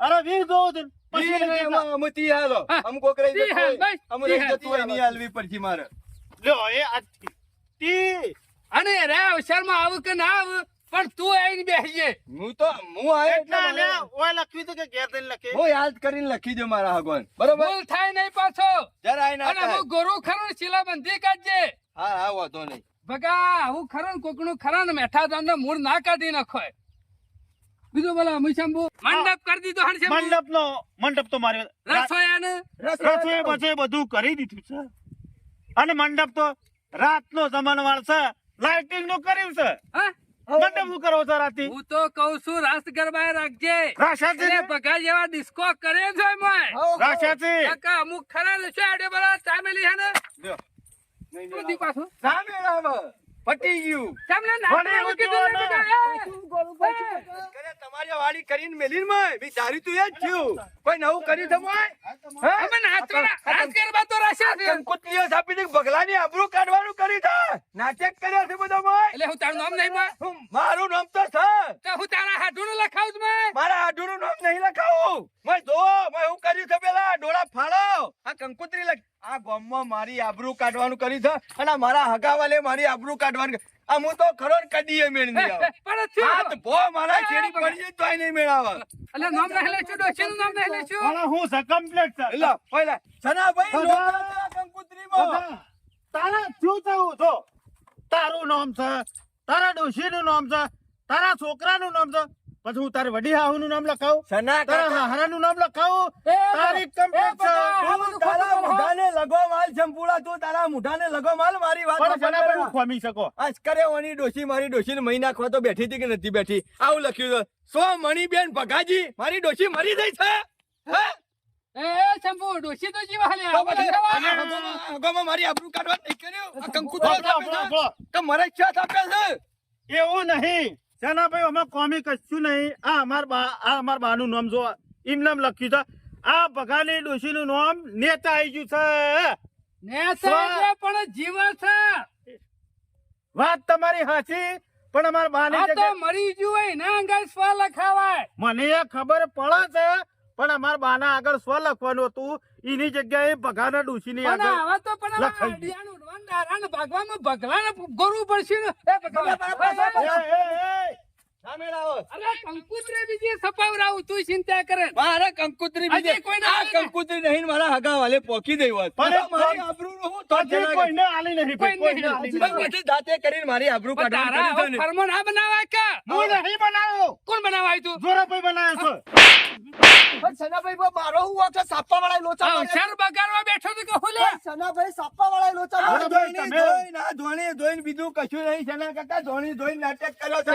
[SPEAKER 1] અરે વીર દો તો પછી
[SPEAKER 2] ઈ નહીં,
[SPEAKER 1] કેટલા-
[SPEAKER 2] અમે તી હાલો.
[SPEAKER 3] હા.
[SPEAKER 2] અમ કોક રહી
[SPEAKER 3] તી
[SPEAKER 2] જતું
[SPEAKER 3] હાલ,
[SPEAKER 2] હોય.
[SPEAKER 3] બસ,
[SPEAKER 2] અમે
[SPEAKER 3] તી
[SPEAKER 2] જતું હોય હાલવી પડશે મારે.
[SPEAKER 1] લ્યો એ આ તી.
[SPEAKER 3] અને રે શર્મા આવું કે ના આવું? પણ તું આવીને બેસજે.
[SPEAKER 2] હું તો હું આવ્યો એટલે
[SPEAKER 1] ઓય લખ્યું હતું કે ઘેર દઈને લખે.
[SPEAKER 2] હું યાદ કરીને લખી દઉં મારા ભગવાન બરોબર?
[SPEAKER 3] ભૂલ થાય નહીં પાછો.
[SPEAKER 2] જરાય ના
[SPEAKER 3] અને હું ગોરો ખરું શીલા બંધી કાઢજે.
[SPEAKER 2] હા હા વાંધો નહીં.
[SPEAKER 3] બગા હું ખરું ને કોકનું ખરા ને મેઠા તમને મૂળ ના કાઢી નાખોય. બીજું બોલા અમીશંભુ મંડપ કરી દીધો હણશે
[SPEAKER 1] મંડપ નો મંડપ તો મારે
[SPEAKER 3] રસોયાને?
[SPEAKER 1] રસોઈ બસોઈ બધું કરી દીધું છે. અને મંડપ તો રાત નો જમાનો વાળ છે. લાઇટિંગનું કર્યું છે.
[SPEAKER 3] હા?
[SPEAKER 1] મંડપ શું કરો છો રાતી?
[SPEAKER 3] હું તો કઉ છું રાસ ગરબા રાખજે.
[SPEAKER 1] રાશાથી
[SPEAKER 3] બગા જેવા ડિસ્કો કરે છે મોય.
[SPEAKER 1] રાશાથી
[SPEAKER 3] કાકા અમુક ખરા ને આડે બરા ચામેલી હે ને?
[SPEAKER 2] લ્યો. નહીં
[SPEAKER 3] શું
[SPEAKER 2] મેળાવે.
[SPEAKER 3] દી પાછું
[SPEAKER 2] ના મેળાવે. પટી ગયું.
[SPEAKER 3] તમને
[SPEAKER 1] મને એવું
[SPEAKER 3] કીધું ને
[SPEAKER 4] કરું કરું?
[SPEAKER 2] કરે તમારી વાડી કરીને મેલીનમાં બી તારી તું એ જ થયું. કોઈ નવું કરી તમારે
[SPEAKER 3] અમે નાચવાના, નાચ ગરબા તો રાખ્યા છે.
[SPEAKER 2] કંકુત્રીઓ છાપી બગલાની આબરૂ કાઢવાનું કરી છે. નાટક કર્યા છે બધા મય
[SPEAKER 3] એટલે હું તારું નામ નહીં માં
[SPEAKER 2] હું- મારું નામ તો છે.
[SPEAKER 3] તો હું તારા હાથું લખાવું છું મેં
[SPEAKER 2] મારા આડુનું નામ નહીં લખાવું. મય જો મય હું કર્યું છે પેલા. ડોળા ફાળો આ કંકુત્રી લખ આ ગામમાં મારી આબરૂ કાઢવાનું કર્યું છે અને મારા હગાવાલે મારી આબરૂ કાઢવાનું આ હું તો ખરો કદીએ મેળ નહીં આવે.
[SPEAKER 3] પણ
[SPEAKER 2] હાથ ભો મારા છેડી પડી જાય તોય નહીં મેળાવે
[SPEAKER 3] એટલે નામ નહીં લેશું ડોશીનું નામ નહીં લેશું
[SPEAKER 1] પણ હું છે કમ્પ્લીટ છે.
[SPEAKER 2] એલા પહેલા સના
[SPEAKER 1] ભાઈ
[SPEAKER 2] લોકા છે કંકુત્રીમાં.
[SPEAKER 1] તારા શું થયું? છો તારું નામ છે તારા ડોશીનું નામ છે તારા છોકરાનું નામ છે પછી હું તારે વડી હાહુનું નામ લખાવું?
[SPEAKER 2] સના
[SPEAKER 1] તારા
[SPEAKER 2] કાકા.
[SPEAKER 1] હાહરાનું નામ લખાવું?
[SPEAKER 3] તારી
[SPEAKER 1] તારીખ કમ્પ્લીટ છે.
[SPEAKER 2] તું તારા મુઢાને લગો માલ તું તારા મુઢાને લગો માલ મારી વાત
[SPEAKER 1] પણ મને પણ ખોમી શકો.
[SPEAKER 2] અસ્કરે ઓની ડોશી મારી ડોશીને મહી નાખવા તો બેઠી હતી કે નથી બેઠી? આવું લખ્યું છે સો મણીબેન ભગાજી મારી ડોશી મરી ગઈ છે. હે?
[SPEAKER 3] એ એ શંભુ ડોશી તો જીવા
[SPEAKER 2] મારી આબરૂ કાઢવા નહીં કર્યું? આ.
[SPEAKER 1] આપણો.
[SPEAKER 2] તો મરે છે?
[SPEAKER 1] એવું નહીં. સેનાભાઈ અમે કોમી કશું નહીં. આ અમાર બા આ અમાર બાનું નામ જો એમ નામ લખ્યું છે. આ ભગાની ડોશીનું નામ નેતા આવી ગયું છે.
[SPEAKER 3] નેતા સાહેબ પણ જીવ છે.
[SPEAKER 1] વાત તમારી સાચી પણ અમાર બાની
[SPEAKER 3] તો મરી ગયું હોય ના અંગાઈ સ્વા લખાવાય.
[SPEAKER 1] મને એ ખબર પડે છે પણ અમાર બાના આગળ સ્વ લખવાનું હતું? એની જગ્યાએ ભગાના ડૂસી
[SPEAKER 3] ની
[SPEAKER 1] આગળ.
[SPEAKER 3] આવા તો પણ દારાને ભાગવામાં ભગલાને ગોરવું પડશે ને. એ ભગલા,
[SPEAKER 1] એ, એ, એ,
[SPEAKER 2] સામે લાવો.
[SPEAKER 3] અરે કંકુતરે બીજી સપાવરાવું તું ચિંતા કરે
[SPEAKER 2] મારે કંકુતરી
[SPEAKER 3] હજી કોઈને
[SPEAKER 2] આ
[SPEAKER 3] આલી નહીં.
[SPEAKER 2] મારા હગા વાલે પોકી દઈ હોત
[SPEAKER 1] પણ
[SPEAKER 2] તો મારી
[SPEAKER 1] કોઈ-
[SPEAKER 2] હું તો
[SPEAKER 1] કોઈને આલી નહીં
[SPEAKER 3] કોઈને
[SPEAKER 1] કોઈને આલી
[SPEAKER 3] નહીં.
[SPEAKER 1] નહીં.
[SPEAKER 2] બધી દાંતે કરીને મારી આબરૂ
[SPEAKER 3] પણ તારા
[SPEAKER 2] કાઢવાનું
[SPEAKER 3] આવો
[SPEAKER 2] કર્યું છે ને.
[SPEAKER 3] ફરમો ના બનાવાય કે
[SPEAKER 1] હું નહીં બનાવ્યો
[SPEAKER 3] કોણ બનાવાય તું
[SPEAKER 1] જોરાભાઈ બનાવ્યો છે
[SPEAKER 4] સનાભાઈ મારો હું વાંક સાપા વાળા લોચા મારે.
[SPEAKER 3] બગાડવા બેઠો તો કે હું લે
[SPEAKER 4] સનાભાઈ સાપા વાળા લોચા
[SPEAKER 1] ધોની.
[SPEAKER 2] ધોઈને, બીજું કશું નહીં છે ને કાકા ધોણી ધોઈને નાટક કર્યો છે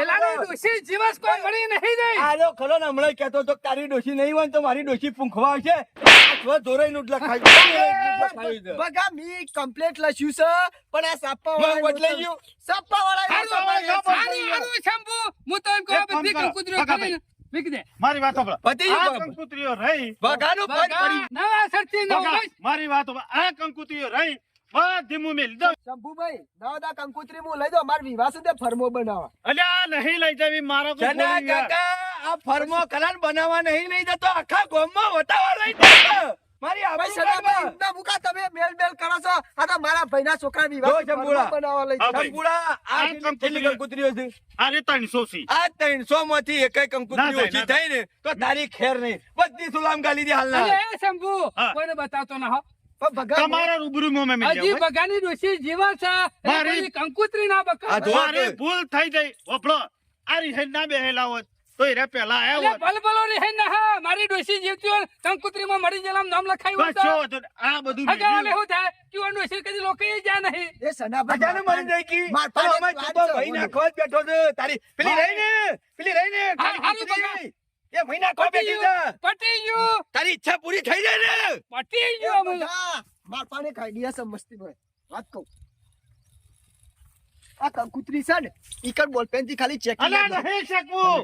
[SPEAKER 3] ડોશી જીવસ કોઈ મળી નહીં જાય.
[SPEAKER 2] આ ખરો ને હમણાં કહેતો તો તારી ડોશી નહીં હોય તો મારી ડોશી પૂંખવા આવશે. ધોરાઈનું જ લખાયું.
[SPEAKER 4] બગા મી કમ્પ્લેટ લખ્યું છે પણ આ સાપા વાળા
[SPEAKER 2] બદલાઈ
[SPEAKER 4] લોચા- સાપા વાળા મારે.
[SPEAKER 3] શંભુ. હું તો એમ કહું, બધી
[SPEAKER 1] કરો,
[SPEAKER 3] કરીને
[SPEAKER 1] મારી વાત.
[SPEAKER 2] પતી ગયું.
[SPEAKER 1] કંકુતરીઓ રહી.
[SPEAKER 2] બગાનું પડી.
[SPEAKER 3] નવા સરથી નવ
[SPEAKER 1] મારી વાત આ કંકુતરીઓ રહી. બધી હું મેલી દઉં
[SPEAKER 4] શંભુભાઈ દાદા કંકુતરી હું લઈ દો મારે વિવાહ સુધી ફરમો બનાવવા.
[SPEAKER 1] અલ્યા નહીં લઈ જવી મારો કોઈ
[SPEAKER 2] ચના
[SPEAKER 1] બોલી યાર.
[SPEAKER 2] કાકા આ ફર્મો કલાન બનાવવા નહીં લઈ જતો આખા ગામમાં વટાવા લઈ જતો. મારી આબરૂ
[SPEAKER 4] સનાભાઈ મુકા તમે મેલ મેલ કરો છો. આ તો મારા ભાઈના છોકરા વિવાહ. બનાવવા લઈ.
[SPEAKER 2] કંકુડા, આ કેટલી-
[SPEAKER 1] કંકુતરીઓ-
[SPEAKER 2] છે?
[SPEAKER 1] આ રે ત્રણસો સી
[SPEAKER 2] આ ત્રણસો માંથી એકય કંકુતરી
[SPEAKER 1] થાય,
[SPEAKER 2] ઓછી થઈ ને તો તારી ખેર નહીં. બધી સુલામ ગાલી દે હાલના.
[SPEAKER 3] અરે, એ શંભુ. કોઈને બતાવતો ના હો.
[SPEAKER 1] તમારા મેં
[SPEAKER 3] હજી બગાની ડોશી જીવા છે.
[SPEAKER 1] મારી-
[SPEAKER 3] કંકુતરી ના બકા
[SPEAKER 2] જો-
[SPEAKER 1] ભૂલ થઈ ગઈ. વફળો આ રીહેડ ના બેહેલા હોત તો એ પેલા
[SPEAKER 3] એટલે
[SPEAKER 1] હોત.
[SPEAKER 3] ભલભલો રહે ને મારી ડોશી જીવતી હોય કંકુતરીમાં મરી ગયેલા નામ લખાયું તો
[SPEAKER 1] આ બધું
[SPEAKER 3] થાય. ક્યુઆર ડોશી કદી લોકો એ જ્યાં નહીં.
[SPEAKER 4] એ સનાભાઈ
[SPEAKER 2] અચાનક મરી જાય કી
[SPEAKER 4] માર પાસે
[SPEAKER 2] ભાઈ બેઠો છે. તારી પેલી રહી ને પેલી રહી ને
[SPEAKER 3] હારું.
[SPEAKER 2] એ મહિના
[SPEAKER 3] પટી
[SPEAKER 2] બેઠી છે?
[SPEAKER 3] પટી ગયું.
[SPEAKER 2] તારી ઈચ્છા પૂરી થઈ જાય ને?
[SPEAKER 3] પટી ગયું અમે.
[SPEAKER 4] બધા માર પાણી ખાઈ ગયા છે મસ્તી ભાઈ. વાત કહું. આ કંકુતરી છે ને ઈકર બોલપેનથી ખાલી ચેક
[SPEAKER 1] અલ્યા નહીં શકવું.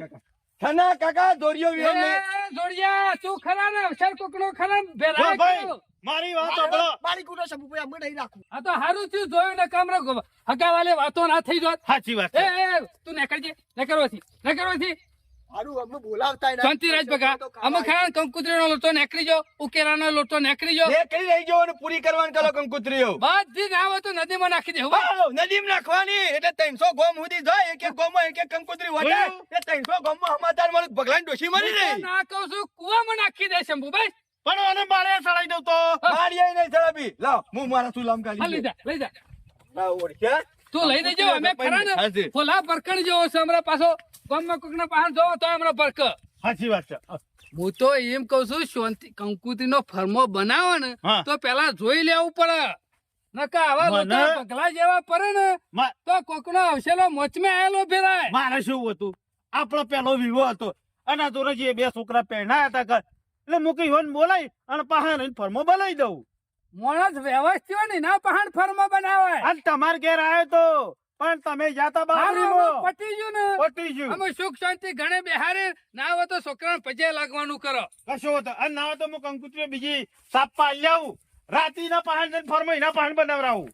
[SPEAKER 2] થના કાકા દોરિયો વિયો ને
[SPEAKER 3] દોરિયા તું ખરા ને? અવસર કોકનો ખરા ભેરા
[SPEAKER 1] ભાઈ મારી વાત સાંભળો.
[SPEAKER 4] મારી કુટો શંભુભાઈ અમે નહીં રાખું
[SPEAKER 3] આ તો હારું થયું જોયું ને કામ રાખો. હગાવાલે વાતો ના થઈ જોત.
[SPEAKER 1] સાચી વાત
[SPEAKER 3] એ તું નેકળજે નેકળવાથી નેકળવાથી.
[SPEAKER 4] હારું અમે બોલાવતા
[SPEAKER 3] શાંતિરાજ બગા અમે ખરા કંકુતરીનો લોટો નેકળી જો ઉકેરાનો લોટો જો
[SPEAKER 2] રહી ને પૂરી કરવાનું કરો કંકુતરીઓ.
[SPEAKER 3] બધી ના તો નદીમાં નાખી દેવું
[SPEAKER 2] વાવ, નાખવાની. એટલે ત્રણસો ગોમ સુધી જાય એક એક ગોમમાં એક એક કંકુતરી વટાય.
[SPEAKER 1] જોયું?
[SPEAKER 2] એ ત્રણસો ગોમમાં સમાચાર મળે ભગલાની ડોશી મરી રહી
[SPEAKER 3] ના કહું છું કુવામાં નાખી દે શંભુભાઈ
[SPEAKER 1] પણ મારે સડાઈ દઉં તો.
[SPEAKER 2] મારી નહીં ચડાવી લાવ હું મારા સુલામ
[SPEAKER 3] હા, લઈ. જા લઈ જા.
[SPEAKER 2] ઓળખ્યા?
[SPEAKER 3] તું લઈ દેજો અમે ખરા ને. ફોલા પરકણ જેવો છે હમણાં પાછો. ગામમાં કોકના પાહણ જોવો તો હમણાં પરક
[SPEAKER 1] સાચી વાત છે.
[SPEAKER 3] હું તો એમ કઉ છું શાંતિ કંકુતિ નો ફરમો બનાવો ને તો પેલા જોઈ લેવું પડે. નકા આવા લોકો પગલા જેવા પડે ને તો કોકનો અવસેલો મોચમે આયેલો ફેરાય.
[SPEAKER 1] મારે શું હતું? આપણો પેલો વિવો હતો. અને તો જે બે છોકરા પહેણાયા હતા એટલે મૂકી હોન બોલાય અને પાહા ફરમો બોલાવી દઉં.
[SPEAKER 3] માણસ વ્યવસ્થિત હોય ને ના પહાણ ફર્મ બનાવે
[SPEAKER 1] અને તમારે ઘેર આવ્યો તો પણ તમે જાતા
[SPEAKER 3] બહાર પટી ગયું ને.
[SPEAKER 1] પટી ગયું
[SPEAKER 3] અમે સુખ શાંતિ ઘણે બેહારે. ના હોય તો છોકરાને પજે લાગવાનું કરો.
[SPEAKER 1] કશો હતો અને ના હોય તો હું કંકુત્રી બીજી સાપ પાડી લાવું રાતી ના પહાણ ફર્મ એના પહાણ બનાવરાવું